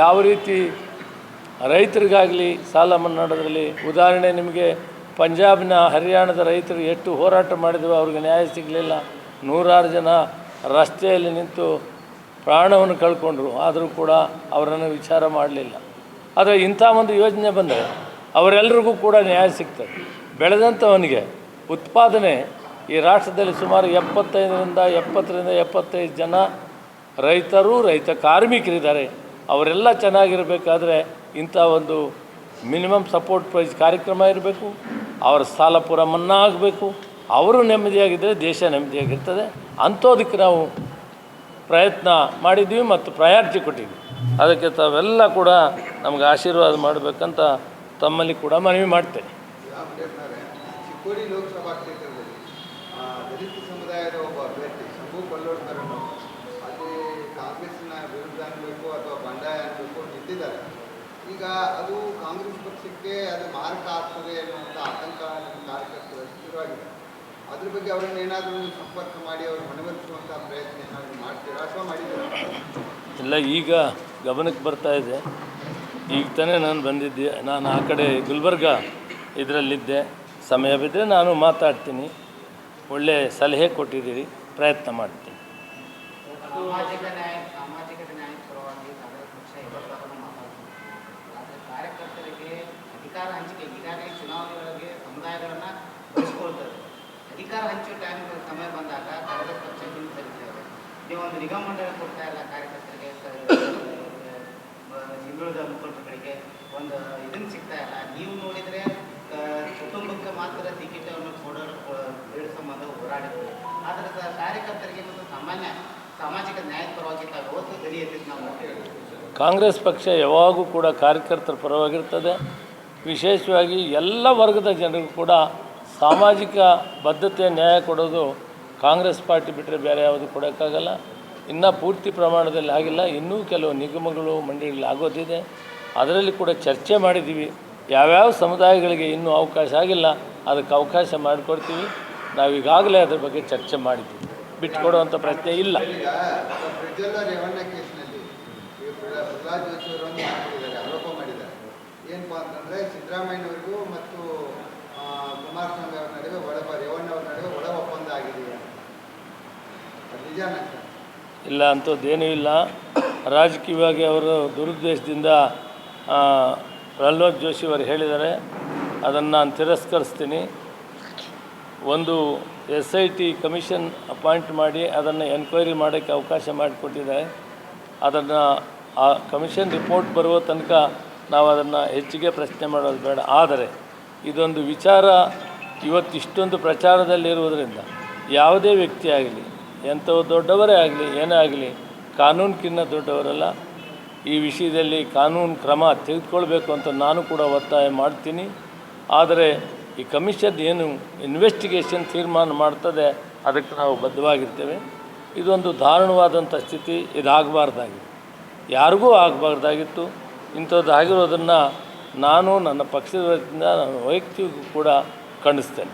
ಯಾವ ರೀತಿ ರೈತರಿಗಾಗಲಿ ಸಾಲ ಮನ್ನಾಡೋದ್ರಲ್ಲಿ ಉದಾಹರಣೆ ನಿಮಗೆ ಪಂಜಾಬ್ನ ಹರಿಯಾಣದ ರೈತರು ಎಷ್ಟು ಹೋರಾಟ ಮಾಡಿದ್ರು ಅವ್ರಿಗೆ ನ್ಯಾಯ ಸಿಗಲಿಲ್ಲ. ನೂರಾರು ಜನ ರಸ್ತೆಯಲ್ಲಿ ನಿಂತು ಪ್ರಾಣವನ್ನು ಕಳ್ಕೊಂಡ್ರು. ಆದರೂ ಕೂಡ ಅವರನ್ನು ವಿಚಾರ ಮಾಡಲಿಲ್ಲ. ಆದರೆ ಇಂಥ ಒಂದು ಯೋಜನೆ ಬಂದರೆ ಅವರೆಲ್ಲರಿಗೂ ಕೂಡ ನ್ಯಾಯ ಸಿಗ್ತದೆ. ಬೆಳೆದಂಥವನಿಗೆ ಉತ್ಪಾದನೆ ಈ ರಾಷ್ಟ್ರದಲ್ಲಿ ಸುಮಾರು ಎಪ್ಪತ್ತೈದರಿಂದ ಎಪ್ಪತ್ತರಿಂದ ಎಪ್ಪತ್ತೈದು ಜನ ರೈತರು, ರೈತ ಕಾರ್ಮಿಕರಿದ್ದಾರೆ. ಅವರೆಲ್ಲ ಚೆನ್ನಾಗಿರಬೇಕಾದ್ರೆ ಇಂಥ ಒಂದು ಮಿನಿಮಮ್ ಸಪೋರ್ಟ್ ಪ್ರೈಸ್ ಕಾರ್ಯಕ್ರಮ ಇರಬೇಕು. ಅವರ ಸಾಲ ಪೂರ ಮನ್ನಾ ಆಗಬೇಕು. ಅವರು ನೆಮ್ಮದಿಯಾಗಿದ್ದರೆ ದೇಶ ನೆಮ್ಮದಿಯಾಗಿರ್ತದೆ. ಅಂಥೋದಕ್ಕೆ ನಾವು ಪ್ರಯತ್ನ ಮಾಡಿದ್ವಿ ಮತ್ತು ಪ್ರಯಾರಿಟಿ ಕೊಟ್ಟಿದ್ವಿ ಅದಕ್ಕೆ ತಾವೆಲ್ಲ ಕೂಡ ನಮಗೆ ಆಶೀರ್ವಾದ ಮಾಡಬೇಕಂತ ತಮ್ಮಲ್ಲಿ ಕೂಡ ಮನವಿ ಮಾಡ್ತೇನೆ. ಲೋಕಸಭಾ ಕ್ಷೇತ್ರದಲ್ಲಿ ದಲಿತ ಸಮುದಾಯದ ಒಬ್ಬ ಅಭ್ಯರ್ಥಿ ಈಗ ಅದು ಕಾಂಗ್ರೆಸ್ ಪಕ್ಷಕ್ಕೆ ಅದು ಮಾರಕ ಆಗ್ತದೆ ಅನ್ನುವಂಥ ಆತಂಕ ನಮ್ಮ ಕಾರ್ಯಕರ್ತರಲ್ಲಿ ಶುರುವಾಗಿದೆ ಅದ್ರ ಬಗ್ಗೆ ಅವರನ್ನು ಏನಾದರೂ ಸಂಪರ್ಕ ಮಾಡಿ ಅವ್ರು ಮನವೊಲಿಸುವಂಥ ಪ್ರಯತ್ನ ಏನಾದರೂ ಮಾಡ್ತೀರಾ? ಅಥವಾ ಮಾಡಿದ್ದೀರಾ? ಇಲ್ಲ ಈಗ ಗಮನಕ್ಕೆ ಬರ್ತಾ ಇದೆ. ಈಗ ತಾನೇ ನಾನು ಬಂದಿದ್ದೆ. ನಾನು ಆ ಕಡೆ ಗುಲ್ಬರ್ಗ ಇದರಲ್ಲಿದ್ದೆ. ಸಮಯ ಬಿದ್ದರೆ ನಾನು ಮಾತಾಡ್ತೀನಿ. ಒಳ್ಳೆ ಸಲಹೆ ಕೊಟ್ಟಿದ್ದೀರಿ. ಪ್ರಯತ್ನ ಮಾಡ್ತೀನಿ. ಹಂಚಿಕೆ, ಈಗಾಗಲೇ ಚುನಾವಣೆಗಳಿಗೆ ಸಮುದಾಯಗಳನ್ನು ಬಳಸ್ಕೊಳ್ತದೆ. ಅಧಿಕಾರ ಹಂಚುವ ಟೈಮ್ ಸಮಯ ಬಂದಾಗ ಕಾಂಗ್ರೆಸ್ ಪಕ್ಷ ಹಿಂದೆ ಸರಿತೇವೆ ನೀವು ಒಂದು ನಿಗಮ ಮಂಡಳಿ ಕೊಡ್ತಾ ಇಲ್ಲ ಕಾರ್ಯಕರ್ತರಿಗೆ ಹಿಂದುಳಿದ ಮುಖಂಡರುಗಳಿಗೆ, ಒಂದು ಇದನ್ನು ಸಿಗ್ತಾ ಇಲ್ಲ. ನೀವು ನೋಡಿದರೆ ಕುಟುಂಬಕ್ಕೆ ಮಾತ್ರ ಟಿಕೆಟನ್ನು ಕೊಡೋ ಸಂಬಂಧ ಹೋರಾಡಿದ್ವಿ ಆದರೆ ಕಾರ್ಯಕರ್ತರಿಗೆ ಒಂದು ಸಾಮಾನ್ಯ ಸಾಮಾಜಿಕ ನ್ಯಾಯದ ಪರವಾಗಿ ತಾವು ಎತ್ತಿದ್ದು ನಾವು. ಕಾಂಗ್ರೆಸ್ ಪಕ್ಷ ಯಾವಾಗೂ ಕೂಡ ಕಾರ್ಯಕರ್ತರ ಪರವಾಗಿರ್ತದೆ. ವಿಶೇಷವಾಗಿ ಎಲ್ಲ ವರ್ಗದ ಜನರಿಗೂ ಕೂಡ ಸಾಮಾಜಿಕ ಬದ್ಧತೆ ನ್ಯಾಯ ಕೊಡೋದು ಕಾಂಗ್ರೆಸ್ ಪಾರ್ಟಿ ಬಿಟ್ಟರೆ ಬೇರೆ ಯಾವುದು ಕೊಡೋಕ್ಕಾಗಲ್ಲ ಇನ್ನೂ ಪೂರ್ತಿ ಪ್ರಮಾಣದಲ್ಲಿ ಆಗಿಲ್ಲ ಇನ್ನೂ ಕೆಲವು ನಿಗಮಗಳು ಮಂಡಳಿಗಳು ಆಗೋದಿದೆ ಅದರಲ್ಲಿ ಕೂಡ ಚರ್ಚೆ ಮಾಡಿದ್ದೀವಿ ಯಾವ್ಯಾವ ಸಮುದಾಯಗಳಿಗೆ ಇನ್ನೂ ಅವಕಾಶ ಆಗಿಲ್ಲ ಅದಕ್ಕೆ ಅವಕಾಶ ಮಾಡಿಕೊಡ್ತೀವಿ ನಾವೀಗಾಗಲೇ ಅದ್ರ ಬಗ್ಗೆ ಚರ್ಚೆ ಮಾಡಿದ್ದೀವಿ ಬಿಟ್ಟುಕೊಡುವಂಥ ಪ್ರಶ್ನೆ ಇಲ್ಲ ಏನಪ್ಪಾ ಅಂತಂದರೆ ಸಿದ್ದರಾಮಯ್ಯನವರಿಗೂ ಮತ್ತು ಕುಮಾರಸ್ವಾಮಿ ಅವ್ರ ನಡುವೆ ಒಳ ರೇವಣ್ಣ ಅವರ ನಡುವೆ ಒಳ ಒಪ್ಪಂದ ಆಗಿದೆ ಅದು ನಿಜಾನ ಇಲ್ಲ ಅಂಥದ್ದೇನೂ ಇಲ್ಲ. ರಾಜಕೀಯವಾಗಿ ಅವರು ದುರುದ್ದೇಶದಿಂದ ಪ್ರಹ್ಲಾದ್ ಜೋಶಿ ಅವರು ಹೇಳಿದ್ದಾರೆ. ಅದನ್ನು ನಾನು ತಿರಸ್ಕರಿಸ್ತೀನಿ. ಒಂದು S I T commission appoint ಮಾಡಿ ಅದನ್ನು ಎನ್ಕ್ವೈರಿ ಮಾಡೋಕ್ಕೆ ಅವಕಾಶ ಮಾಡಿಕೊಟ್ಟಿದ್ದಾರೆ. ಅದನ್ನು ಆ ಕಮಿಷನ್ ರಿಪೋರ್ಟ್ ಬರುವ ತನಕ ನಾವು ಅದನ್ನು ಹೆಚ್ಚಿಗೆ ಪ್ರಶ್ನೆ ಮಾಡೋದು ಬೇಡ. ಆದರೆ ಇದೊಂದು ವಿಚಾರ ಇವತ್ತಿಷ್ಟೊಂದು ಪ್ರಚಾರದಲ್ಲಿರುವುದರಿಂದ ಯಾವುದೇ ವ್ಯಕ್ತಿ ಆಗಲಿ, ಎಂಥವು ದೊಡ್ಡವರೇ ಆಗಲಿ, ಏನೇ ಆಗಲಿ ಕಾನೂನಿಗಿನ್ನ ದೊಡ್ಡವರಲ್ಲ. ಈ ವಿಷಯದಲ್ಲಿ ಕಾನೂನು ಕ್ರಮ ತೆಗೆದುಕೊಳ್ಬೇಕು ಅಂತ ನಾನು ಕೂಡ ಒತ್ತಾಯ ಮಾಡ್ತೀನಿ. ಆದರೆ ಈ ಕಮಿಷನ್ ಏನು ಇನ್ವೆಸ್ಟಿಗೇಷನ್ ತೀರ್ಮಾನ ಮಾಡ್ತದೆ ಅದಕ್ಕೆ ನಾವು ಬದ್ಧವಾಗಿರ್ತೇವೆ. ಇದೊಂದು ದಾರುಣವಾದಂಥ ಸ್ಥಿತಿ ಇದಾಗಬಾರ್ದಾಗಿತ್ತು. ಯಾರಿಗೂ ಆಗಬಾರ್ದಾಗಿತ್ತು. ಇಂಥದ್ದು ಆಗಿರೋದನ್ನು ನಾನು ನನ್ನ ಪಕ್ಷದ ವತಿಯಿಂದ ನಾನು ವೈಯಕ್ತಿಕ ಕೂಡ ಖಂಡಿಸ್ತೇನೆ.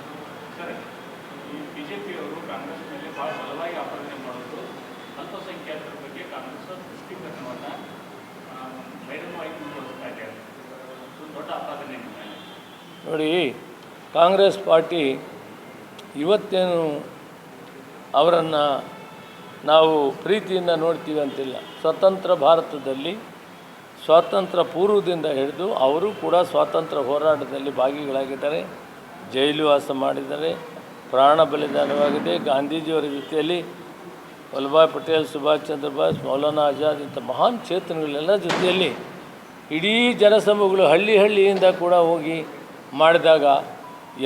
ನೋಡಿ ಕಾಂಗ್ರೆಸ್ ಪಾರ್ಟಿ ಇವತ್ತೇನು ಅವರನ್ನು ನಾವು ಪ್ರೀತಿಯಿಂದ ನೋಡ್ತೀವಿ ಅಂತಿಲ್ಲ. ಸ್ವತಂತ್ರ ಭಾರತದಲ್ಲಿ ಸ್ವಾತಂತ್ರ್ಯ ಪೂರ್ವದಿಂದ ಹಿಡಿದು ಅವರು ಕೂಡ ಸ್ವಾತಂತ್ರ್ಯ ಹೋರಾಟದಲ್ಲಿ ಭಾಗಿಗಳಾಗಿದ್ದಾರೆ. ಜೈಲು ವಾಸ ಮಾಡಿದ್ದಾರೆ. ಪ್ರಾಣ ಬಲಿದಾನವಾಗಿದೆ. ಗಾಂಧೀಜಿಯವರ ಜೊತೆಯಲ್ಲಿ ವಲ್ಲಭಾಯ್ ಪಟೇಲ್, ಸುಭಾಷ್ ಚಂದ್ರ ಬೋಸ್, ಮೌಲಾನಾ ಆಜಾದ್ ಇಂಥ ಮಹಾನ್ ಚೇತನಗಳೆಲ್ಲ ಜೊತೆಯಲ್ಲಿ ಇಡೀ ಜನಸಮೂಹಗಳು ಹಳ್ಳಿ ಹಳ್ಳಿಯಿಂದ ಕೂಡ ಹೋಗಿ ಮಾಡಿದಾಗ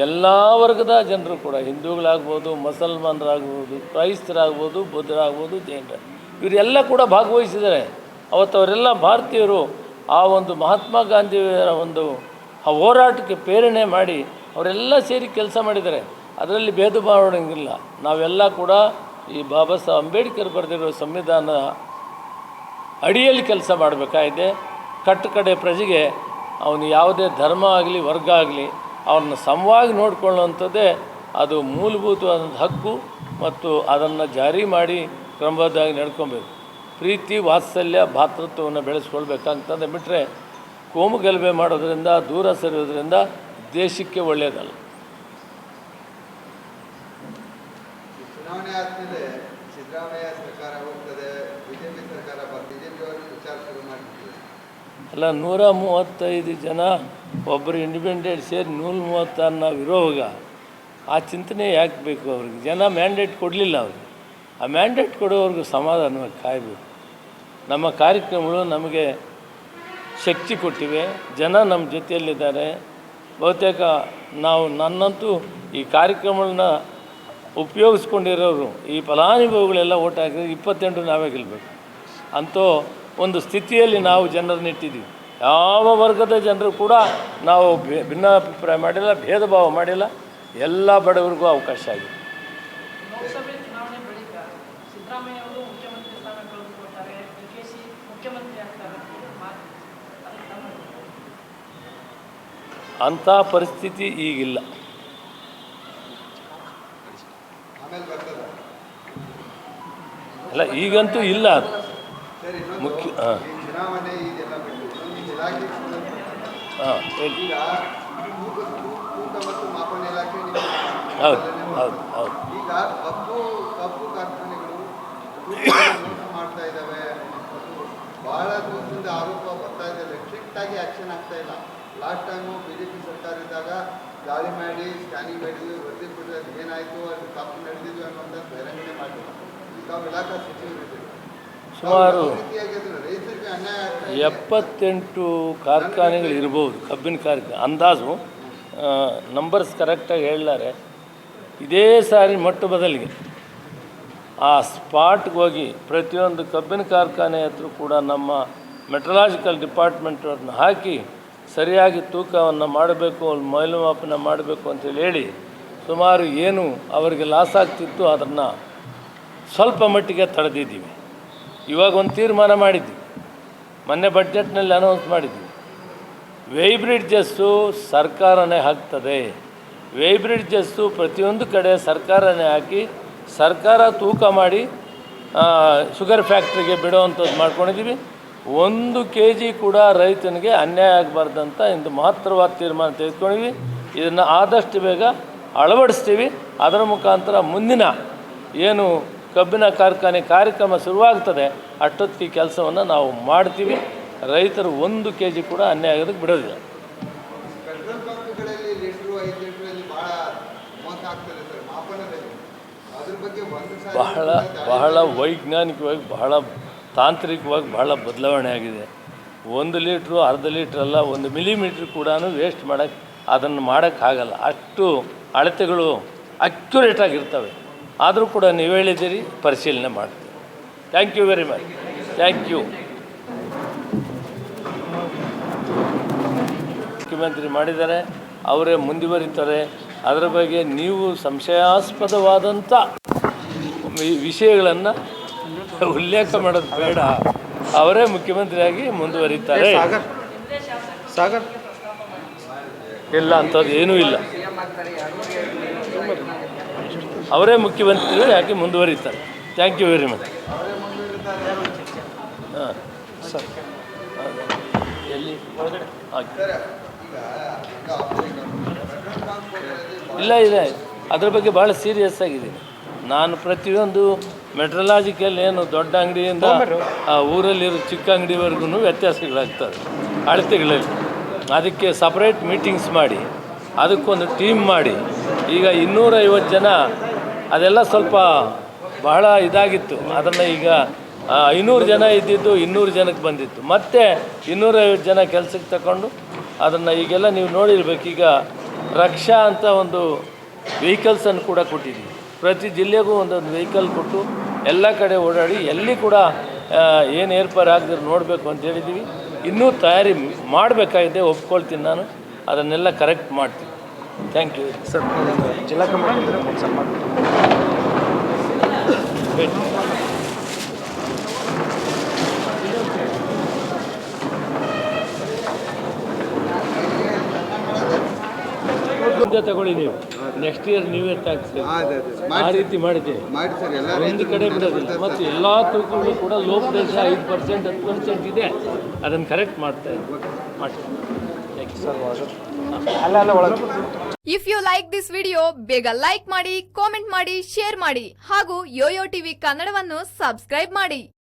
ಎಲ್ಲ ವರ್ಗದ ಜನರು ಕೂಡ ಹಿಂದೂಗಳಾಗ್ಬೋದು, ಮುಸಲ್ಮಾನರಾಗ್ಬೋದು, ಕ್ರೈಸ್ತರಾಗ್ಬೋದು, ಬುದ್ಧರಾಗ್ಬೋದು ಜೈನರು ಇವರೆಲ್ಲ ಕೂಡ ಭಾಗವಹಿಸಿದ್ದಾರೆ. ಅವತ್ತು ಅವರೆಲ್ಲ ಭಾರತೀಯರು ಆ ಒಂದು ಮಹಾತ್ಮ ಗಾಂಧಿಯವರ ಒಂದು ಆ ಹೋರಾಟಕ್ಕೆ ಪ್ರೇರಣೆ ಮಾಡಿ ಅವರೆಲ್ಲ ಸೇರಿ ಕೆಲಸ ಮಾಡಿದ್ದಾರೆ. ಅದರಲ್ಲಿ ಭೇದ ಮಾಡೋಂಗಿಲ್ಲ ನಾವೆಲ್ಲ ಕೂಡ ಈ ಬಾಬಾ ಸಾಹೇಬ್ ಅಂಬೇಡ್ಕರ್ ಬರೆದಿರೋ ಸಂವಿಧಾನ ಅಡಿಯಲ್ಲಿ ಕೆಲಸ ಮಾಡಬೇಕಾಗಿದೆ. ಕಟ್ಟ ಕಡೆ ಪ್ರಜೆಗೆ ಅವನು ಯಾವುದೇ ಧರ್ಮ ಆಗಲಿ, ವರ್ಗ ಆಗಲಿ ಅವನ್ನ ಸಮವಾಗಿ ನೋಡಿಕೊಳ್ಳುವಂಥದ್ದೇ ಅದು ಮೂಲಭೂತವಾದಂಥ ಹಕ್ಕು ಮತ್ತು ಅದನ್ನು ಜಾರಿ ಮಾಡಿ ಕ್ರಮಬದ್ಧವಾಗಿ ನಡ್ಕೊಬೇಕು. ಪ್ರೀತಿ ವಾತ್ಸಲ್ಯ ಭಾತೃತ್ವವನ್ನು ಬೆಳೆಸ್ಕೊಳ್ಬೇಕಂತಂದು ಬಿಟ್ಟರೆ ಕೋಮು ಗಲಭೆ ಮಾಡೋದ್ರಿಂದ ದೂರ ಸರಿಯೋದ್ರಿಂದ ದೇಶಕ್ಕೆ ಒಳ್ಳೆಯದಲ್ಲ ಈ ಚುನಾವಣೆ ಆದ್ಮೇಲೆ ಸಿದ್ದರಾಮಯ್ಯ ಸರ್ಕಾರ ಹೋಗ್ತದೆ ಬಿಜೆಪಿ ಸರ್ಕಾರ ಬಿಜೆಪಿ ವಿಚಾರ ಶುರು ಮಾಡ್ತಿದ್ದಾರೆ. ಅಲ್ಲ ನೂರ ಮೂವತ್ತೈದು ಜನ ಒಬ್ಬರು ಇಂಡಿಪೆಂಡೆಂಟ್ ಸೇರಿ ನೂರ ಮೂವತ್ತಾರು ನಾವು ಇರೋವಾಗ ಆ ಚಿಂತನೆ ಯಾಕೆ ಬೇಕು ಅವ್ರಿಗೆ? ಜನ ಮ್ಯಾಂಡೇಟ್ ಕೊಡಲಿಲ್ಲ ಅವ್ರಿಗೆ. ಆ ಮ್ಯಾಂಡೇಟ್ ಕೊಡೋವ್ರಿಗೂ ಸಮಾಧಾನವಾಗಿ ಕಾಯಬೇಕು. ನಮ್ಮ ಕಾರ್ಯಕ್ರಮಗಳು ನಮಗೆ ಶಕ್ತಿ ಕೊಟ್ಟಿವೆ. ಜನ ನಮ್ಮ ಜೊತೆಯಲ್ಲಿದ್ದಾರೆ. ಬಹುತೇಕ ನಾವು ನನ್ನಂತೂ ಈ ಕಾರ್ಯಕ್ರಮಗಳನ್ನ ಉಪಯೋಗಿಸ್ಕೊಂಡಿರೋರು, ಈ ಫಲಾನುಭವಿಗಳೆಲ್ಲ ಓಟ್ ಹಾಕಿದ್ರೆ ಇಪ್ಪತ್ತೆಂಟು ನಾವೇ ಗೆಲ್ಲಬೇಕು ಅಂತೂ ಒಂದು ಸ್ಥಿತಿಯಲ್ಲಿ ನಾವು ಜನರನ್ನ ಇಟ್ಟಿದ್ದೀವಿ. ಯಾವ ವರ್ಗದ ಜನರು ಕೂಡ ನಾವು ಭಿನ್ನಾಭಿಪ್ರಾಯ ಮಾಡಿಲ್ಲ ಭೇದ ಭಾವ ಮಾಡಿಲ್ಲ. ಎಲ್ಲ ಬಡವರಿಗೂ ಅವಕಾಶ ಆಗಿದೆ ಲೋಕಸಭೆ ಚುನಾವಣೆ ಬಳಿಕ ಸಿದ್ದರಾಮಯ್ಯ ಅವರು ಮುಖ್ಯಮಂತ್ರಿ ಸ್ಥಾನ ಕಳೆದುಕೊಳ್ತಾರೆ ಡಿ ಕೆ ಶಿ ಮುಖ್ಯಮಂತ್ರಿ ಆಗ್ತಾರೆ ಅಂತ ಮಾತು ಅದಕ್ಕೆ ತಮ್ಮ ಅಂಥ ಪರಿಸ್ಥಿತಿ ಈಗಿಲ್ಲ. ಅಲ್ಲ ಈಗಂತೂ ಇಲ್ಲ ಅದು. ಮುಖ್ಯ ಹಾಂ. ಹಾಂ ಹೇಳಿ. ಹೌದು ಹೌದು ಹೌದು. [coughs] ಈಗ ಕಬ್ಬು ಕಬ್ಬು ಕಾರ್ಖಾನೆಗಳು ತೂಕವನ್ನು ಮೋಸ ಮಾಡ್ತಾ ಇದ್ದಾವೆ ಮತ್ತು ಬಹಳ ದಿವಸದಿಂದ ಆರೋಪ ಬರ್ತಾ ಇದೆ ಸ್ಟ್ರಿಕ್ಟ್ ಆಗಿ ಆಕ್ಷನ್ ಆಗ್ತಾ ಇಲ್ಲ. ಲಾಸ್ಟ್ ಟೈಮು ಬಿಜೆಪಿ ಸರ್ಕಾರ ಇದ್ದಾಗ ದಾಳಿ ಮಾಡಿ ಸ್ಕ್ಯಾನಿಂಗ್ ಮಾಡಿದ್ವಿ ವರದಿ ಕೊಟ್ಟರೆ ಅದು ಏನಾಯಿತು ಅದು ತಪ್ಪು ನಡೆದಿದ್ವಿ ಅನ್ನುವಂಥ ಬಹಿರಂಗನೆ ಮಾಡಿಲ್ಲ ಈಗ ತಾವು ಇಲಾಖಾ ಸಚಿವರು ಸುಮಾರು? ಎಪ್ಪತ್ತೆಂಟು ಕಾರ್ಖಾನೆಗಳು ಇರ್ಬೋದು ಕಬ್ಬಿನ ಕಾರ್ಖಾನೆ ಅಂದಾಜು ನಂಬರ್ಸ್ ಕರೆಕ್ಟಾಗಿ ಹೇಳ್ಲಾರೆ. ಇದೇ ಸಾರಿ ಮೊಟ್ಟ ಬದಲಿಗೆ ಆ ಸ್ಪಾಟ್ಗೆ ಹೋಗಿ ಪ್ರತಿಯೊಂದು ಕಬ್ಬಿನ ಕಾರ್ಖಾನೆ ಹತ್ರ ಕೂಡ ನಮ್ಮ ಮೆಟ್ರಲಾಜಿಕಲ್ ಡಿಪಾರ್ಟ್ಮೆಂಟವ್ರನ್ನ ಹಾಕಿ ಸರಿಯಾಗಿ ತೂಕವನ್ನು ಮಾಡಬೇಕು, ಮೌಲ್ಯಮಾಪನ ಮಾಡಬೇಕು ಅಂತೇಳಿ ಹೇಳಿ ಸುಮಾರು ಏನು ಅವರಿಗೆ ಲಾಸ್ ಆಗ್ತಿತ್ತು ಅದನ್ನು ಸ್ವಲ್ಪ ಮಟ್ಟಿಗೆ ತಡೆದಿದ್ದೀವಿ. ಇವಾಗ ಒಂದು ತೀರ್ಮಾನ ಮಾಡಿದ್ವಿ. ಮೊನ್ನೆ ಬಡ್ಜೆಟ್ನಲ್ಲಿ ಅನೌನ್ಸ್ ಮಾಡಿದ್ವಿ. ವೈಬ್ರಿಡ್ಜಸ್ಸು ಬ್ರಿಡ್ಜಸ್ಸು ಸರ್ಕಾರನೇ ಹಾಕ್ತದೆ. ವೇಬ್ರಿಡ್ಜಸ್ಸು ಪ್ರತಿಯೊಂದು ಕಡೆ ಸರ್ಕಾರನೇ ಹಾಕಿ ಸರ್ಕಾರ ತೂಕ ಮಾಡಿ ಶುಗರ್ ಫ್ಯಾಕ್ಟ್ರಿಗೆ ಬಿಡುವಂಥದ್ದು ಮಾಡ್ಕೊಂಡಿದ್ದೀವಿ. ಒಂದು ಕೆ ಜಿ ಕೂಡ ರೈತನಿಗೆ ಅನ್ಯಾಯ ಆಗಬಾರ್ದಂತ ಇಂದು ಮಹತ್ತರವಾದ ತೀರ್ಮಾನ ತೆಗೆದುಕೊಂಡಿವಿ. ಇದನ್ನು ಆದಷ್ಟು ಬೇಗ ಅಳವಡಿಸ್ತೀವಿ. ಅದರ ಮುಖಾಂತರ ಮುಂದಿನ ಏನು ಕಬ್ಬಿನ ಕಾರ್ಖಾನೆ ಕಾರ್ಯಕ್ರಮ ಶುರುವಾಗ್ತದೆ ಅಷ್ಟೊತ್ತಿಗೆ ಕೆಲಸವನ್ನು ನಾವು ಮಾಡ್ತೀವಿ. ರೈತರು ಒಂದು ಕೆ ಜಿ ಕೂಡ ಅನ್ಯಾಯ ಆಗೋದಕ್ಕೆ ಬಿಡೋದಿಲ್ಲ. ಬಹಳ ಬಹಳ ವೈಜ್ಞಾನಿಕವಾಗಿ ಬಹಳ ತಾಂತ್ರಿಕವಾಗಿ ಬಹಳ ಬದಲಾವಣೆ ಆಗಿದೆ. ಒಂದು ಲೀಟ್ರು ಅರ್ಧ ಲೀಟ್ರ್ ಅಲ್ಲ, ಒಂದು ಮಿಲಿಮೀಟ್ರ್ ಕೂಡ ವೇಸ್ಟ್ ಮಾಡೋಕ್ಕೆ ಅದನ್ನು ಮಾಡೋಕ್ಕಾಗಲ್ಲ ಅಷ್ಟು ಅಳತೆಗಳು ಅಕ್ಯುರೇಟ್ ಆಗಿರ್ತವೆ. ಆದರೂ ಕೂಡ ನೀವು ಹೇಳಿದ್ದೀರಿ, ಪರಿಶೀಲನೆ ಮಾಡ್ತೀವಿ. Thank you very much thank you ಮುಖ್ಯಮಂತ್ರಿ ಮಾಡಿದ್ದಾರೆ, ಅವರೇ ಮುಂದುವರಿತಾರೆ. ಅದರ ಬಗ್ಗೆ ನೀವು ಸಂಶಯಾಸ್ಪದವಾದಂಥ ವಿಷಯಗಳನ್ನು [laughs] ಉಲ್ಲೇಖ ಮಾಡೋದು ಬೇಡ. ಅವರೇ ಮುಖ್ಯಮಂತ್ರಿಯಾಗಿ ಮುಂದುವರಿತಾರೆ. ಸಾಗರ್. ಇಲ್ಲ ಅಂಥದ್ದು ಏನೂ ಇಲ್ಲ. ಅವರೇ ಮುಖ್ಯಮಂತ್ರಿ ಯಾಕೆ ಮುಂದುವರಿತಾರೆ? ಥ್ಯಾಂಕ್ ಯು ವೆರಿ ಮಚ್ ಹಾಂ ಸರ್. ಎಲ್ಲಿ? ಇಲ್ಲ ಇದೆ ಅದ್ರ ಬಗ್ಗೆ ಭಾಳ ಸೀರಿಯಸ್ ಆಗಿದ್ದೀನಿ ನಾನು ಪ್ರತಿಯೊಂದು ಮೆಟ್ರಲಾಜಿಕಲ್ ಏನು ದೊಡ್ಡ ಅಂಗಡಿಯಿಂದ ಆ ಊರಲ್ಲಿರೋ ಚಿಕ್ಕ ಅಂಗಡಿವರೆಗೂ ವ್ಯತ್ಯಾಸಗಳಾಗ್ತವೆ ಅಳತೆಗಳಲ್ಲಿ. ಅದಕ್ಕೆ ಸಪ್ರೇಟ್ ಮೀಟಿಂಗ್ಸ್ ಮಾಡಿ ಅದಕ್ಕೊಂದು ಟೀಮ್ ಮಾಡಿ. ಈಗ ಇನ್ನೂರೈವತ್ತು ಜನ ಅದೆಲ್ಲ ಸ್ವಲ್ಪ ಬಹಳ ಇದಾಗಿತ್ತು. ಅದನ್ನು ಈಗ ಐನೂರು ಜನ ಇದ್ದಿದ್ದು ಇನ್ನೂರು ಜನಕ್ಕೆ ಬಂದಿತ್ತು. ಮತ್ತೆ ಇನ್ನೂರೈವತ್ತು ಜನ ಕೆಲಸಕ್ಕೆ ತಗೊಂಡು ಅದನ್ನು ಈಗೆಲ್ಲ ನೀವು ನೋಡಿರ್ಬೇಕು. ಈಗ ರಕ್ಷಾ ಅಂತ ಒಂದು ವೆಹಿಕಲ್ಸನ್ನು ಕೂಡ ಕೊಟ್ಟಿದ್ದೀವಿ. ಪ್ರತಿ ಜಿಲ್ಲೆಗೂ ಒಂದೊಂದು ವೆಹಿಕಲ್ ಕೊಟ್ಟು ಎಲ್ಲ ಕಡೆ ಓಡಾಡಿ ಎಲ್ಲಿ ಕೂಡ ಏನು ಏರ್ಪಾರು ಆಗದಿರೋ ನೋಡಬೇಕು ಅಂತ ಹೇಳಿದ್ದೀವಿ ಇನ್ನೂ ತಯಾರಿ ಮಾಡಬೇಕಾಗಿದೆ ಒಪ್ಕೊಳ್ತೀನಿ ನಾನು. ಅದನ್ನೆಲ್ಲ ಕರೆಕ್ಟ್ ಮಾಡ್ತೀನಿ ಥ್ಯಾಂಕ್ ಯು ಸರ್ ಜಿಲ್ಲಾ ಕಮಿಟಿ ತಗೊಳ್ಳಿ ನೀವು. Next year new year tax ಆ ರೀತಿ ಮಾಡಿದ್ದೀವಿ. ಮಾಡಿ ಸರ್ ಎಲ್ಲ ಒಂದು ಕಡೆ ಬಿಡೋದಿಲ್ಲ. ಮತ್ತು ಎಲ್ಲ ತೂಕಗಳು ಕೂಡ ಲೋಪ ದೇಶ ಐದು ಪರ್ಸೆಂಟ್ ಹತ್ತು ಪರ್ಸೆಂಟ್ ಇದೆ. ಅದನ್ನು ಕರೆಕ್ಟ್ ಮಾಡ್ತಾ ಇದ್ದೀವಿ. ಮಾಡ್ತೀವಿ. ಥ್ಯಾಂಕ್ ಯು ಸರ್ ವಾಜರ್ ಅಲ್ಲ ಅಲ್ಲ ಒಳಗೆ if you like this video ಬೇಗ ಲೈಕ್ ಮಾಡಿ ಕಾಮೆಂಟ್ ಮಾಡಿ ಶೇರ್ ಮಾಡಿ. ಹಾಗೂ ಯೋಯೋ ಟಿವಿ ಕನ್ನಡವನ್ನು ಸಬ್ಸ್ಕ್ರೈಬ್ ಮಾಡಿ.